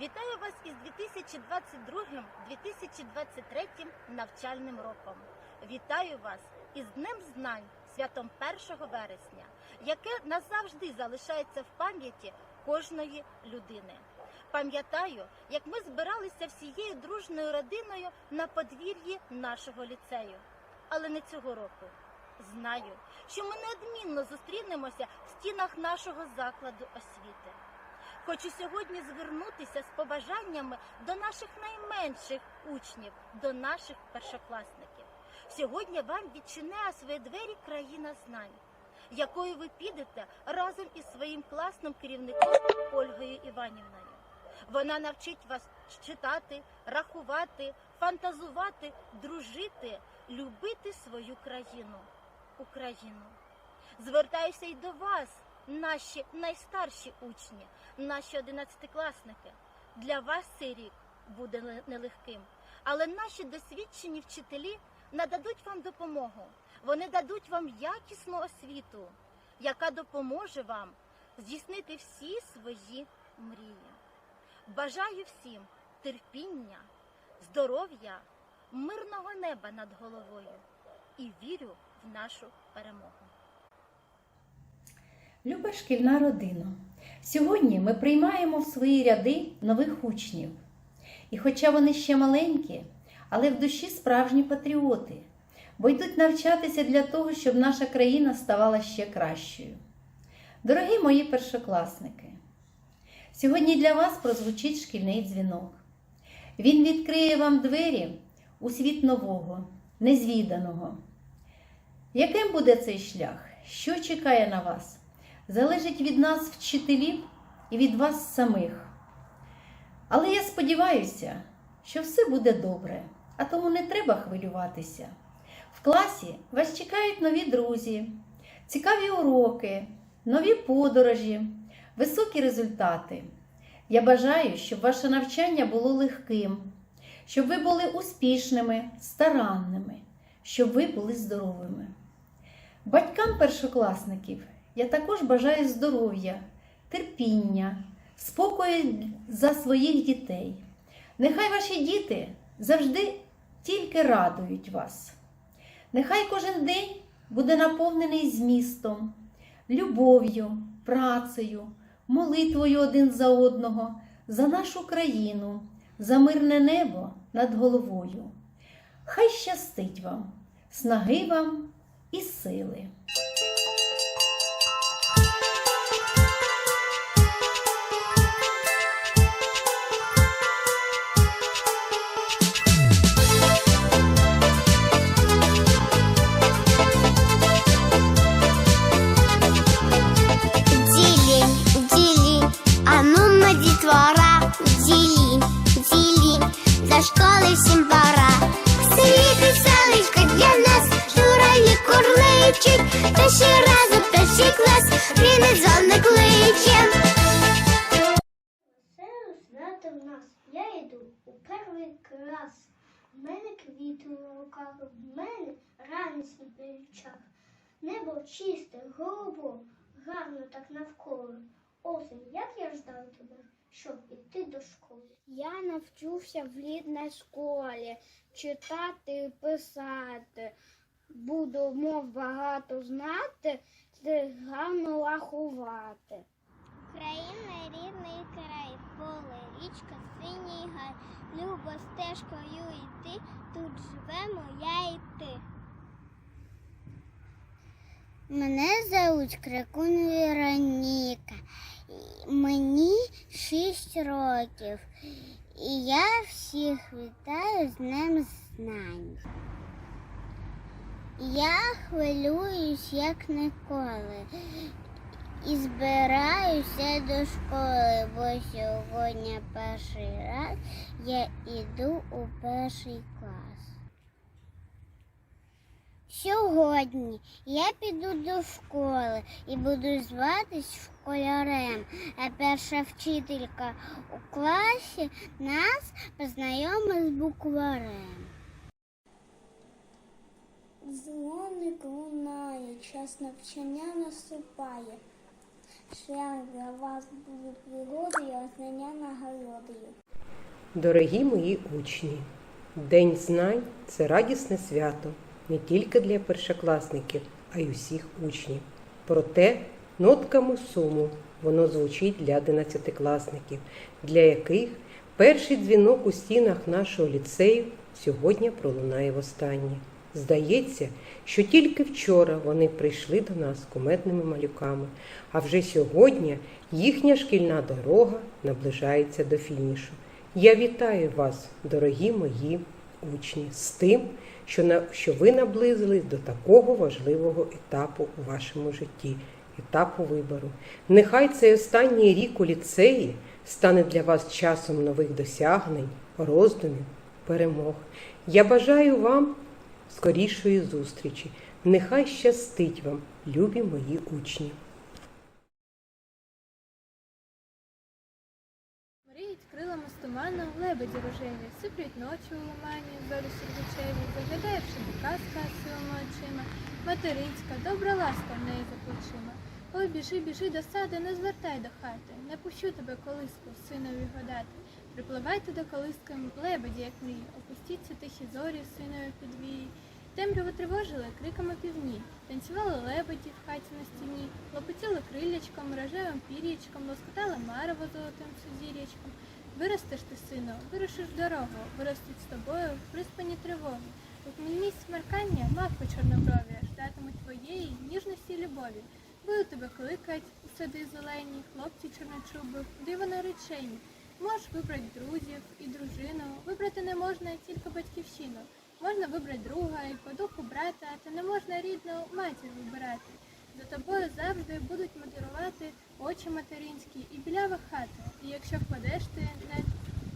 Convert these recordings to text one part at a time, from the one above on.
Вітаю вас із 2022-2023 навчальним роком. Вітаю вас із Днем Знань, святом 1 вересня, яке назавжди залишається в пам'яті кожної людини. Пам'ятаю, як ми збиралися всією дружною родиною на подвір'ї нашого ліцею. Але не цього року. Знаю, що ми неодмінно зустрінемося в стінах нашого закладу освіти. Хочу сьогодні звернутися з побажаннями до наших найменших учнів, до наших першокласників. Сьогодні вам відчиняє свої двері країна знань, якою ви підете разом із своїм класним керівником Ольгою Іванівною. Вона навчить вас читати, рахувати, фантазувати, дружити, любити свою країну, Україну. Звертаюся й до вас, наші найстарші учні, наші одинадцятикласники. Для вас цей рік буде нелегким, але наші досвідчені вчителі нададуть вам допомогу. Вони дадуть вам якісну освіту, яка допоможе вам здійснити всі свої мрії. Бажаю всім терпіння, здоров'я, мирного неба над головою і вірю в нашу перемогу. Люба шкільна родина. Сьогодні ми приймаємо в свої ряди нових учнів. І хоча вони ще маленькі, але в душі справжні патріоти, бо йдуть навчатися для того, щоб наша країна ставала ще кращою. Дорогі мої першокласники, сьогодні для вас прозвучить шкільний дзвінок. Він відкриє вам двері у світ нового, незвіданого. Яким буде цей шлях? Що чекає на вас? Залежить від нас, вчителів, і від вас самих. Але я сподіваюся, що все буде добре, а тому не треба хвилюватися. В класі вас чекають нові друзі, цікаві уроки, нові подорожі, високі результати. Я бажаю, щоб ваше навчання було легким, щоб ви були успішними, старанними, щоб ви були здоровими. Батькам першокласників я також бажаю здоров'я, терпіння, спокою за своїх дітей. Нехай ваші діти завжди тільки радують вас. Нехай кожен день буде наповнений змістом, любов'ю, працею, молитвою один за одного, за нашу країну, за мирне небо над головою. Хай щастить вам, снаги вам і сили. Клас. В мене квіти у руках, в мене радість на плечах. Небо чисте, голубо, гарно так навколо. Осень, як я ждав тебе, щоб іти до школи. Я навчуся в рідній школі читати і писати. Буду мов багато знати, та гарно рахувати. Україна рідний край, поле, річка, синій гай. Любо стежкою йти, тут живемо я і ти. Мене зовуть Крикун Вероніка. Мені шість років. І я всіх вітаю з Днем знань. Я хвилююсь як ніколи. І збираюся до школи, бо сьогодні перший раз я йду у перший клас. Сьогодні я піду до школи і буду зватись школярем, а перша вчителька у класі нас познайомить з букварем. Дзвоник лунає, час навчання наступає. Дорогі мої учні, День знань це радісне свято не тільки для першокласників, а й усіх учнів. Проте нотками суму воно звучить для одинадцятикласників, для яких перший дзвінок у стінах нашого ліцею сьогодні пролунає востаннє. Здається, що тільки вчора вони прийшли до нас куметними малюками, а вже сьогодні їхня шкільна дорога наближається до фінішу. Я вітаю вас, дорогі мої учні, з тим, що, на, що ви наблизились до такого важливого етапу у вашому житті, етапу вибору. Нехай цей останній рік у ліцеї стане для вас часом нових досягнень, роздумів, перемог. Я бажаю вам скорішої зустрічі. Нехай щастить вам, любі мої учні. Мріють крилами з туману, лебеді рожеві, сиплють ночі у лимані, зорі сердечеві, заглядає в шибі казка силами очима, материнська, добра ласка в неї за плечима. Ой, біжи, біжи до саду, не звертай до хати, не пущу тебе колиску, синові гадати. Припливайте до колиски лебеді, як мрії, опустіться тихі зорі, синові підвії. Темряву тривожили криками півні, танцювали лебеді в хаті на стіні, лопотіли крилячком, рожевим пір'ячком, лоскотали марево золотим сузір'ячком. Виростеш ти, сину, вирушиш дорогу, виростуть з тобою приспані тривоги. У хмільність смеркання мавпи чорноброві ждатимуть твоєї ніжності й любові. Буду тебе кликать у сади зелені, хлопці чорночуби, диво наречені. Можеш вибрати друзів і дружину, вибрати не можна тільки батьківщину. Можна вибрати друга і по духу брата, та не можна рідну матір вибирати. За тобою завжди будуть модерувати очі материнські і білява хата. І якщо впадеш ти на,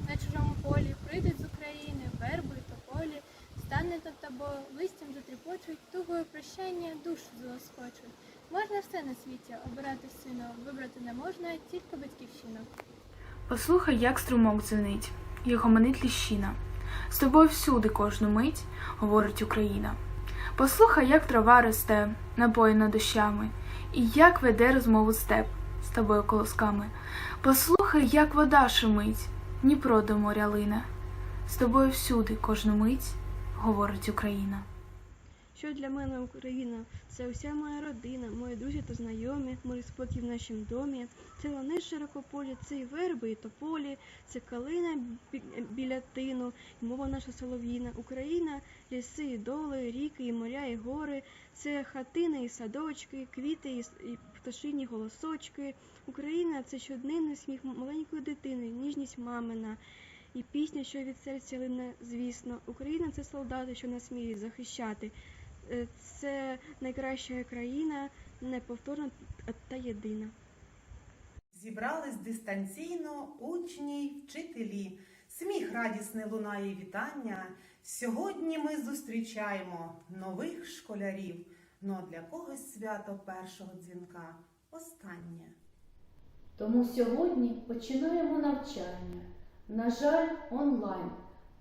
на чужому полі, прийдуть з України, верби тополі, стане над тобою, листям затріпочуть, тугою прощання душу залоскочуть. Можна все на світі обирати сину, вибрати не можна тільки батьківщину. Послухай, як струмок дзвенить, його манить ліщина. З тобою всюди кожну мить говорить Україна. Послухай, як трава росте, напоєна дощами, і як веде розмову степ з тобою колосками. Послухай, як вода шумить, Дніпро до моря лине. З тобою всюди кожну мить говорить Україна. Що для мене Україна? Це уся моя родина, мої друзі та знайомі, мир спокій в нашім домі. Це лани широкополі, це і верби, і тополі, це калина бі- біля тину, і мова наша солов'їна. Україна, ліси і доли, ріки, і моря, і гори. Це хатини і садочки, квіти і, пташині голосочки. Україна це щоденний сміх маленької дитини, ніжність мамина. І пісня, що від серця лине, звісно. Україна це солдати, що нас вміють захищати. Е, Це найкраща країна, неповторна та єдина. Зібрались дистанційно учні й вчителі. Сміх радісний лунає вітання. Сьогодні ми зустрічаємо нових школярів. Ну а для когось свято першого дзвінка останнє. Тому сьогодні починаємо навчання. На жаль, онлайн,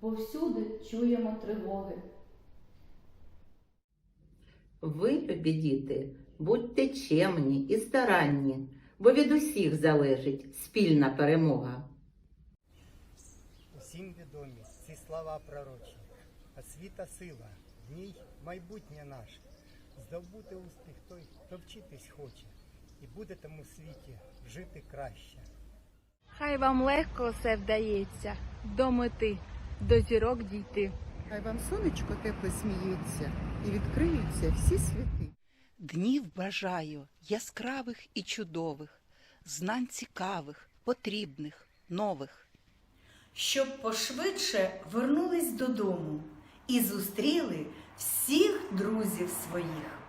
бо всюди чуємо тривоги. Ви, любі діти, будьте чемні і старанні, бо від усіх залежить спільна перемога. Усім відомі ці слова пророчі. Освіта сила, в ній майбутнє наше. Здобути успіх той, хто вчитись хоче, і буде тому світі жити краще. Хай вам легко все вдається до мети, до зірок дійти. Хай вам сонечко тепло сміється і відкриються всі світи. Днів бажаю яскравих і чудових, знань цікавих, потрібних, нових. Щоб пошвидше вернулись додому і зустріли всіх друзів своїх.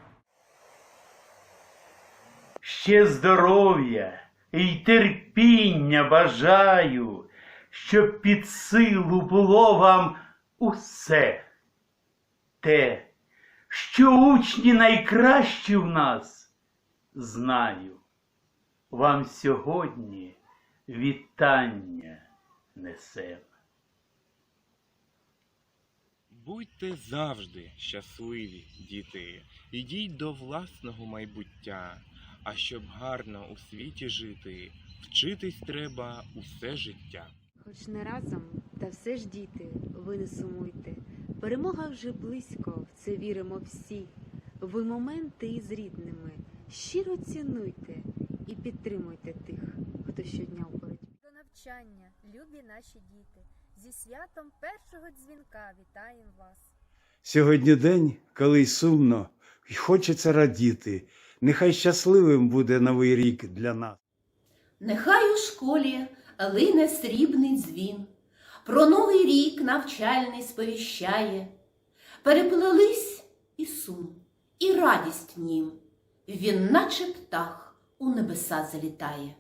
Ще здоров'я і терпіння бажаю, щоб під силу було вам усе те, що учні найкращі в нас знаю. Вам сьогодні вітання несем. Будьте завжди щасливі, діти, ідіть до власного майбуття, А щоб гарно у світі жити, вчитись треба усе життя. Хоч не разом, та все ж діти, ви не сумуйте. Перемога вже близько, в це віримо всі. Ви моменти із рідними щиро цінуйте і підтримуйте тих, хто щодня у боротьбі. До навчання, любі наші діти, зі святом першого дзвінка вітаємо вас. Сьогодні день, коли й сумно, і хочеться радіти. Нехай щасливим буде новий рік для нас. Нехай у школі лине срібний дзвін, про новий рік навчальний сповіщає. Переплелись і сум, і радість нім. Він, наче птах, у небеса залітає.